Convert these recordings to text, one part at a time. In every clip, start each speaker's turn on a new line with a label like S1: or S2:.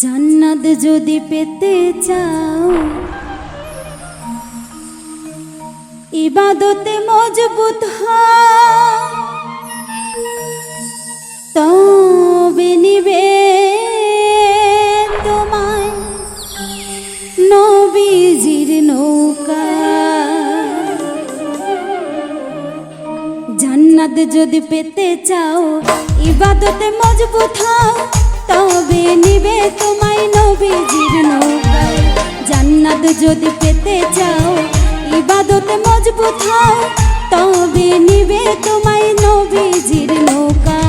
S1: জান্নাত যদি পেতে চাও, ইবাদতে মজবুত তবে নিবে তোমায় নবীজির নৌকা। জান্নাত যদি পেতে চাও, ইবাদতে মজবুত হও। তবে নিবে তোমায় নবীজির নৌকায়। জান্নাত যদি পেতে চাও, ইবাদত মজবুত হও তবে নিবে তোমায় নবীজির নৌকায়।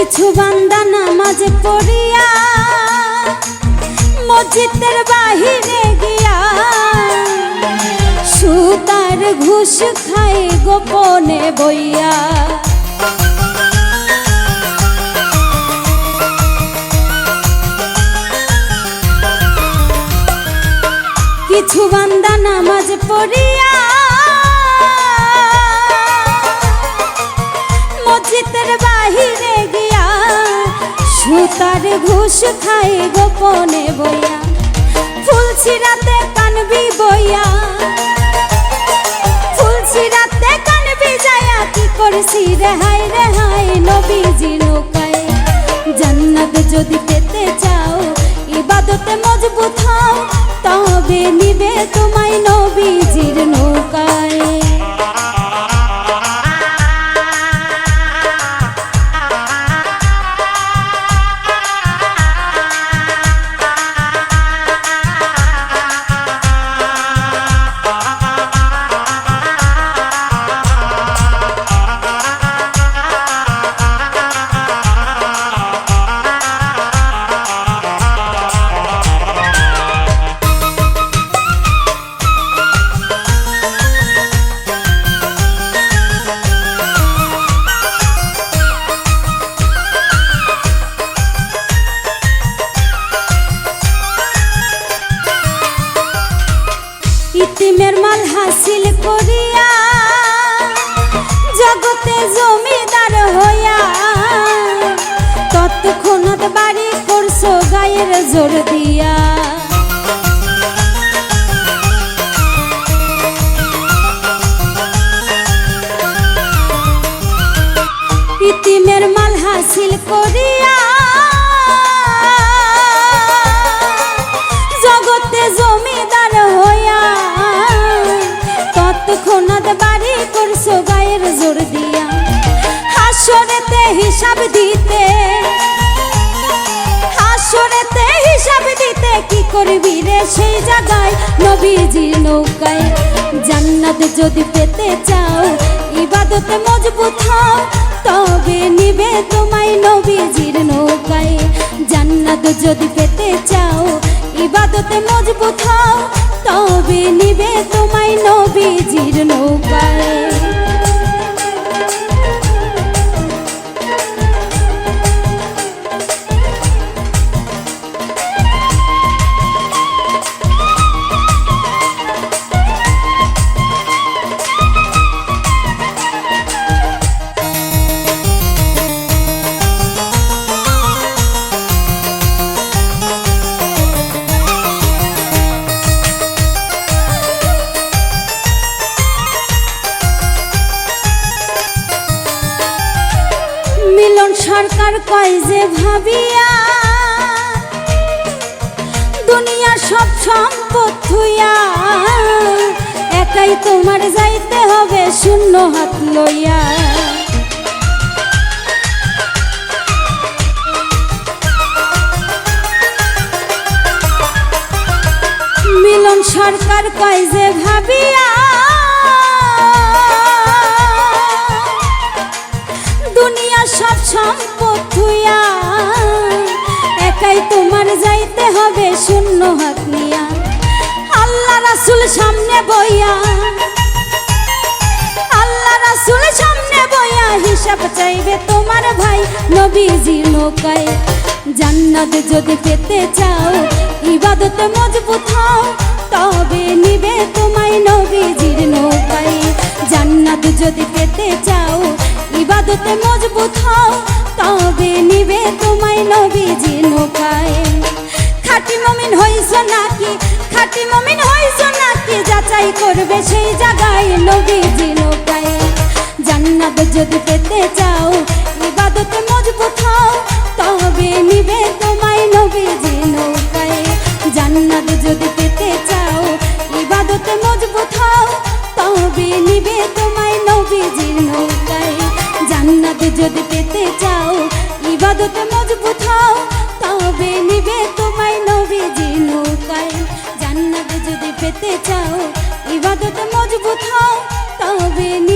S1: কিছু বান্দা নামাজ পড়িয়া মসজিদের বাহিরে গিয়া সুতার ঘুষ খায় গোপনে বইয়া। কিছু বান্দা নামাজ পড়িয়া মসজিদের বাহিরে সুতার ঘুষ খাই গোপনে বইয়া। ফুল ছিড়াতে কানবি বইয়া। ফুল ছিড়াতে কানবি যায়া, কি করছি রেহাই রেহাই নবীজি নৌকায়। জান্নাত যদি পেতে চাও, ইবাদতে মজবুত হও, তবে নিবে তোমায় নবীজির জোর দিয়া। ইতিমের মাল হাসিল করিয়া। জগতে জমিদার হইয়া তৎক্ষণাৎ বাড়ি করছ গায়ের জোর দিয়া। হাসরেতে হিসাব দিতে করবি রে সেই জায়গায় নবীজির নৌকায়। জান্নাত যদি পেতে চাও, ইবাদতে মজবুত হও, তবে নিবে তোমায় নবীজির নৌকায়। জান্নাত যদি পেতে চাও, ইবাদতে মজবুত হও, তবে নিবে তোমায় নবীজির নৌকায়। মিলন সরকার কয় যে ভাবিয়া? দুনিয়ার সব সম্পদ থুইয়া একাই তোমার যাইতে হবে, শূন্য হাত লইয়া। শূন্য হাত নিয়া, আল্লাহ রাসুল সামনে বইয়া, আল্লাহ রাসুল সামনে বইয়া হিসাব চাইবে তোমার ভাই নবীজির নৌকায় জান্নাত যদি পেতে চাও, ইবাদতে মজবুত হও, তবে নিবে তোমায় নবীজির নৌকায়। জান্নাত যদি পেতে চাও, ইবাদতে মজবুত হও, তবে নিবে তোমায় নবীজির নৌকায়। মমিন হইছ নাকি? খাটি মমিন হইছ নাকি? যাচাই করবে সেই জায়গায় নবীজি নৌকায় জান্নাত যদি পেতে চাও জান্নাত